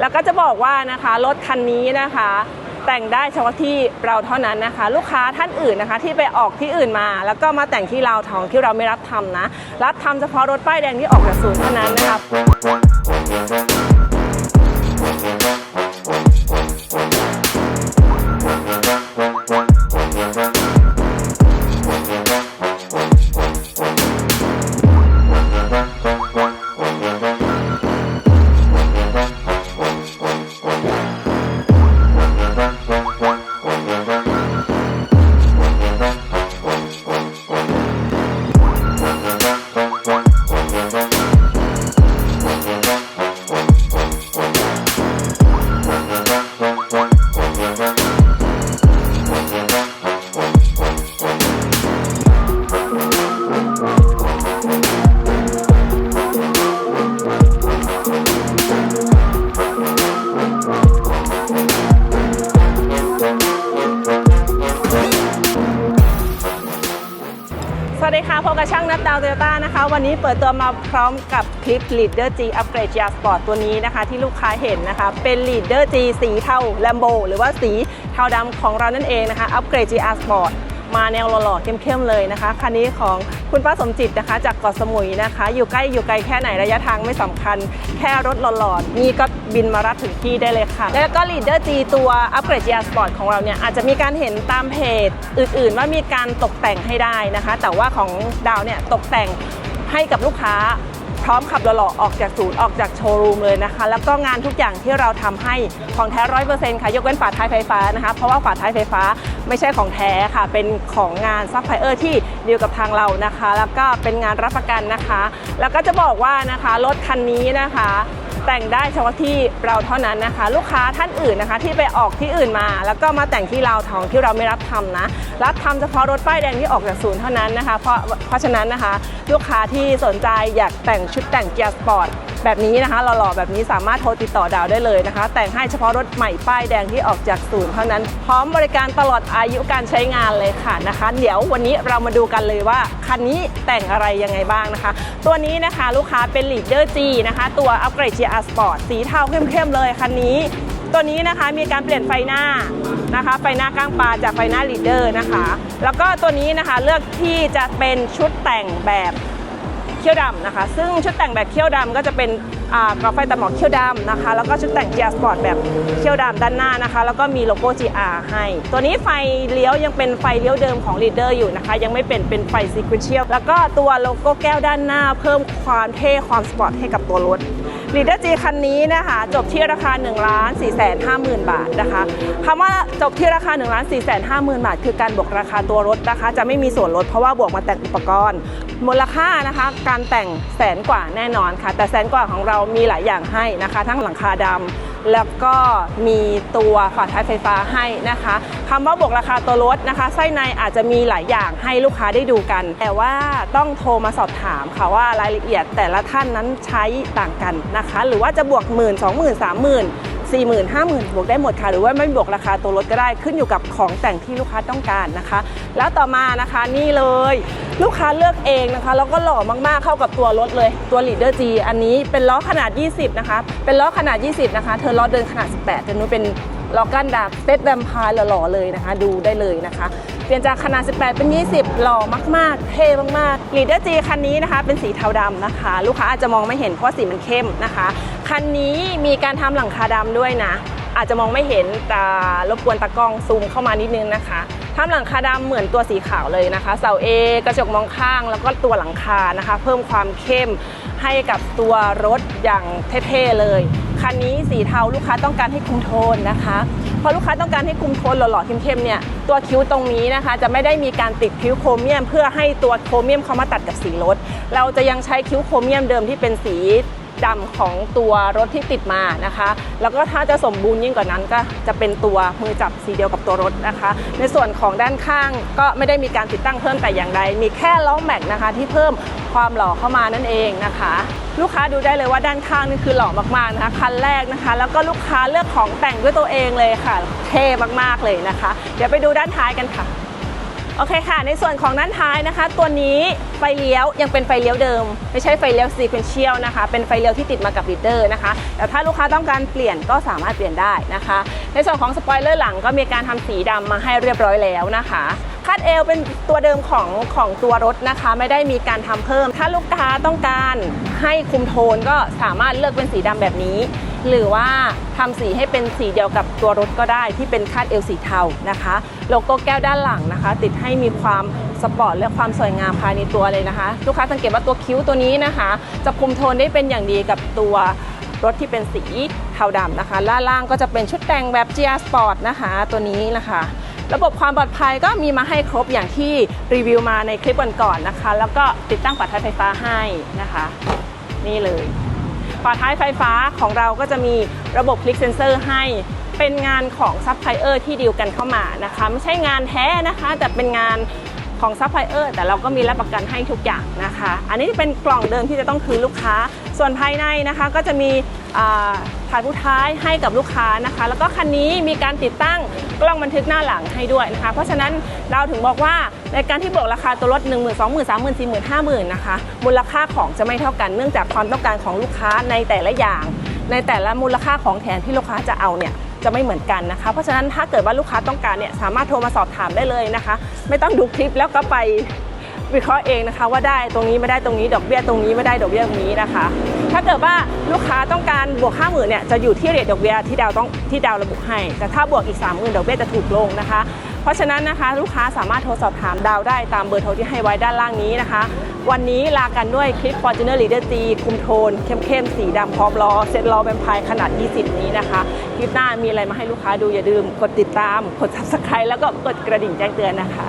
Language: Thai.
แล้วก็จะบอกว่านะคะรถคันนี้นะคะ แต่งได้เฉพาะที่เราเท่านั้นนะคะ ลูกค้าท่านอื่นนะคะ ที่ไปออกที่อื่นมา แล้วก็มาแต่งที่เราทองที่เราไม่รับทำนะ รับทำเฉพาะรถป้ายแดงที่ออกจากศูนย์เท่านั้นนะคะ วัสดีค่ะพบกับช่างนับดาวโตโยต้านะคะ วันนี้เปิดตัวมาพร้อมกับคลิป Leader G Upgrade GR Sport ตัวนี้นะคะ ที่ลูกค้าเห็นนะคะ เป็น Leader G สีเทา Lambo หรือว่าสีเทาดำของเรานั่นเองนะคะ Upgrade GR Sport มาแนวหล่อๆเข้มๆเลยนะคะคันนี้ของคุณป้าสมจิตนะคะ จากเกาะสมุยนะคะ อยู่ใกล้อยู่ไกลแค่ไหนระยะทางไม่สำคัญ แค่รถหล่อๆนี่ก็บินมารับถึงที่ได้เลยค่ะ แล้วก็ Leader G ตัว Upgrade GR Sport ของเราเนี่ยอาจจะมีการเห็นตามเพจอื่นๆ ว่ามีการตกแต่งให้ได้นะคะ แต่ว่าของดาวเนี่ยตกแต่งให้กับลูกค้า พร้อมขับหล่อๆออกจากศูนย์ออกจากโชว์รูมเลยนะคะ แล้วก็งานทุกอย่างที่เราทำให้ของแท้ร้อยเปอร์เซ็นต์ค่ะ ยกเว้นฝาท้ายไฟฟ้านะคะ เพราะว่าฝาท้ายไฟฟ้าไม่ใช่ของแท้ค่ะ เป็นของงานซัพพลายเออร์ที่ดีลกับทางเรานะคะ แล้วก็เป็นงานรับประกันนะคะ แล้วก็จะบอกว่านะคะรถคันนี้นะคะ แต่งได้เฉพาะที่เราเท่านั้นนะคะ ลูกค้าท่านอื่นนะคะ ที่ไปออกที่อื่นมา แล้วก็มาแต่งที่เราทองที่เราไม่รับทำนะรับทำเฉพาะรถป้ายแดงที่ออกจากศูนย์เท่านั้นนะคะ เพราะเพราะฉะนั้นนะคะ ลูกค้าที่สนใจอยากแต่งชุดแต่งเกียร์สปอร์ต แบบนี้นะคะหล่อๆแบบนี้สามารถโทรติดต่อดาวได้เลยนะคะ แต่งให้เฉพาะรถใหม่ป้ายแดงที่ออกจากศูนย์เท่านั้นพร้อมบริการตลอดอายุการใช้งานเลยค่ะนะคะ เดี๋ยววันนี้เรามาดูกันเลยว่าคันนี้แต่งอะไรยังไงบ้างนะคะ ตัวนี้นะคะลูกค้าเป็น Leader G นะคะ ตัว Upgrade GR Sport สีเทาเข้มๆเลยคันนี้ ตัวนี้นะคะมีการเปลี่ยนไฟหน้านะคะไฟหน้าก้างปลาจากไฟหน้า Leader นะคะ แล้วก็ตัวนี้นะคะเลือกที่จะเป็นชุดแต่งแบบ เขี้ยวดำนะคะ ซึ่งชุดแต่งแบบเขี้ยวดำก็จะเป็นกรอบไฟตัดหมอกเขี้ยวดำนะคะ แล้วก็ชุดแต่ง GR Sport แบบเขี้ยวดำด้านหน้านะคะ แล้วก็มีโลโก้ GR ให้ ตัวนี้ไฟเลี้ยวยังเป็นไฟเลี้ยวเดิมของ Leader อยู่นะคะ ยังไม่เป็นเป็นไฟ Sequential แล้วก็ตัวโลโก้แก้วด้านหน้า เพิ่มความเท่ความสปอร์ตให้กับตัวรถ ลีดเดอร์จีคันนี้นะคะ จบที่ราคา1 4 5 0 0 0 0บาทนะคะคำว่าจบที่ราคา1 4 5 0 0 0 0บาท คือการบวกราคาตัวรถนะคะ จะไม่มีส่วนลดเพราะว่าบวกมาแต่งอุปกรณ์ มูลค่านะคะ การแต่งแสนกว่าแน่นอนค่ะ แต่แสนกว่าของเรามีหลายอย่างให้นะคะ ทั้งหลังคาดำแล้วก็มีตัวฝาท้ายไฟฟ้าให้นะคะคำว่าบวกราคาตัวรถนะคะ ไส้ในอาจจะมีหลายอย่างให้ลูกค้าได้ดูกัน แต่ว่าต้องโทรมาสอบถามค่ะว่ารายละเอียดแต่ละท่านนั้นใช้ต่างกันนะคะหรือว่าจะบวกหมื่นสองหมื่นสามหมื่นสี่หมื่นห้าหมื่นบวกได้หมดค่ะ หรือว่าไม่บวกราคาตัวรถก็ได้ขึ้นอยู่กับของแต่งที่ลูกค้าต้องการนะคะ แล้วต่อมานะคะนี่เลย ลูกค้าเลือกเองนะคะแล้วก็หล่อมากๆเข้ากับตัวรถเลยตัว Leader G อันนี้เป็นล้อขนาด 20 นะคะ เป็นล้อขนาด 20 นะคะ เธอล้อเดินขนาด 18จะนู้นเป็น ล้อกันดาบเซตแวมพร์หล่อๆเลยนะคะ ดูได้เลยนะคะ เปลี่ยนจากขนาด 18 เป็น 20 หล่อมากๆ เท่มากๆ Leader G คันนี้นะคะ เป็นสีเทาดำนะคะ ลูกค้าอาจจะมองไม่เห็นเพราะสีมันเข้มนะคะ คันนี้มีการทำหลังคาดำด้วยนะ อาจจะมองไม่เห็นแต่รบกวนตากล้องซูมเข้ามานิดนึงนะคะทำหลังคาดำเหมือนตัวสีขาวเลยนะคะ เสาเอกระจกมองข้างแล้วก็ตัวหลังคานะคะ เพิ่มความเข้มให้กับตัวรถอย่างเท่ๆเลย คันนี้สีเทาลูกค้าต้องการให้คุมโทนนะคะพอลูกค้าต้องการให้คุมโทนหล่อๆเข้มๆเนี่ยตัวคิ้วตรงนี้นะคะ จะไม่ได้มีการติดคิ้วโครเมียม เพื่อให้ตัวโครเมียมเข้ามาตัดกับสีรถ เราจะยังใช้คิ้วโครเมียมเดิมที่เป็นสี ดำของตัวรถที่ติดมานะคะ แล้วก็ถ้าจะสมบูรณ์ยิ่งกว่านั้นก็จะเป็นตัวมือจับสีเดียวกับตัวรถนะคะ ในส่วนของด้านข้างก็ไม่ได้มีการติดตั้งเพิ่มแต่อย่างใด มีแค่ล้อแม็กนะคะที่เพิ่มความหล่อเข้ามานั่นเองนะคะ ลูกค้าดูได้เลยว่าด้านข้างนี่คือหล่อมากๆนะคะคันแรกนะคะ แล้วก็ลูกค้าเลือกของแต่งด้วยตัวเองเลยค่ะ เท่มากๆเลยนะคะ เดี๋ยวไปดูด้านท้ายกันค่ะ โอเคค่ะ ในส่วนของด้านท้ายนะคะ ตัวนี้ไฟเลี้ยวยังเป็นไฟเลี้ยวเดิม ไม่ใช่ไฟเลี้ยวซีเควนเชียลนะคะ เป็นไฟเลี้ยวที่ติดมากับลีดเดอร์นะคะ แต่ถ้าลูกค้าต้องการเปลี่ยนก็สามารถเปลี่ยนได้นะคะ ในส่วนของสปอยเลอร์หลังก็มีการทำสีดำมาให้เรียบร้อยแล้วนะคะ คาดเอวเป็นตัวเดิมของของตัวรถนะคะ ไม่ได้มีการทำเพิ่ม ถ้าลูกค้าต้องการให้คุมโทนก็สามารถเลือกเป็นสีดำแบบนี้ หรือว่าทำสีให้เป็นสีเดียวกับตัวรถก็ได้ที่เป็นคาดเอวสีเทานะคะโลโก้แก้วด้านหลังนะคะ ติดให้มีความสปอร์ตและความสวยงามภายในตัวเลยนะคะ ลูกค้าสังเกตว่าตัวคิ้วตัวนี้นะคะ จะคุมโทนได้เป็นอย่างดีกับตัวรถที่เป็นสีเทาดำนะคะด้าล่างก็จะเป็นชุดแต่งแบบ GR Sport นะคะ ตัวนี้นะคะ ระบบความปลอดภัยก็มีมาให้ครบอย่างที่รีวิวมาในคลิปก่อนๆนะคะ แล้วก็ติดตั้งฝาท้ายไฟฟ้าให้นะคะ นี่เลยฝาท้ายไฟฟ้าของเราก็จะมีระบบคลิกเซนเซอร์ให้เป็นงานของซัพพลายเออร์ที่ดีลกันเข้ามานะคะไม่ใช่งานแท้นะคะ แต่เป็นงานของซัพพลายเออร์แต่เราก็มีรับประกันให้ทุกอย่างนะคะ อันนี้เป็นกล่องเดิมที่จะต้องคืนลูกค้า ส่วนภายในนะคะก็จะมี อ่าผู้ท้ายให้กับลูกค้านะคะ แล้วก็คันนี้มีการติดตั้งกล้องบันทึกหน้าหลังให้ด้วยนะคะ เพราะฉะนั้นเราถึงบอกว่าในการที่บอกราคาตัวรถ1 0 0 0 0 2 0 0 0 0 3 0 0 0 0 4 0 0 0 0 5 0,000นะคะมูลค่าของจะไม่เท่ากันเนื่องจากความต้องการของลูกค้าในแต่ละอย่าง ในแต่ละมูลค่าของแถมที่ลูกค้าจะเอาเนี่ยจะไม่เหมือนกันนะคะ เพราะฉะนั้นถ้าเกิดว่าลูกค้าต้องการเนี่ยสามารถโทรมาสอบถามได้เลยนะคะ ไม่ต้องดูคลิปแล้วก็ไป วิเคราะห์เองนะคะว่าได้ตรงนี้ไม่ได้ตรงนี้ ดอกเบี้ยตรงนี้ไม่ได้ดอกเบี้ยตรงนี้นะคะ ถ้าเกิดว่าลูกค้าต้องการบวก5 0,000เนี่ยจะอยู่ที่เรทดอกเบี้ยที่ดาวต้องที่ดาวระบุให้ แต่ถ้าบวกอีก30,000ดอกเบี้ยจะถูกลงนะคะ เพราะฉะนั้นนะคะลูกค้าสามารถโทรสอบถามดาวได้ตามเบอร์โทรที่ให้ไว้ด้านล่างนี้นะคะ วันนี้ลากันด้วยคลิป Fortuner Leader G คุมโทน เข้มๆ สีดำพร้อมล้อเซ็ตล้อแบมพายขนาด 20 นี้นะคะ คลิปหน้ามีอะไรมาให้ลูกค้าดูอย่าลืมกดติดตาม กด subscribe แล้วก็กดกระดิ่งแจ้งเตือนนะคะ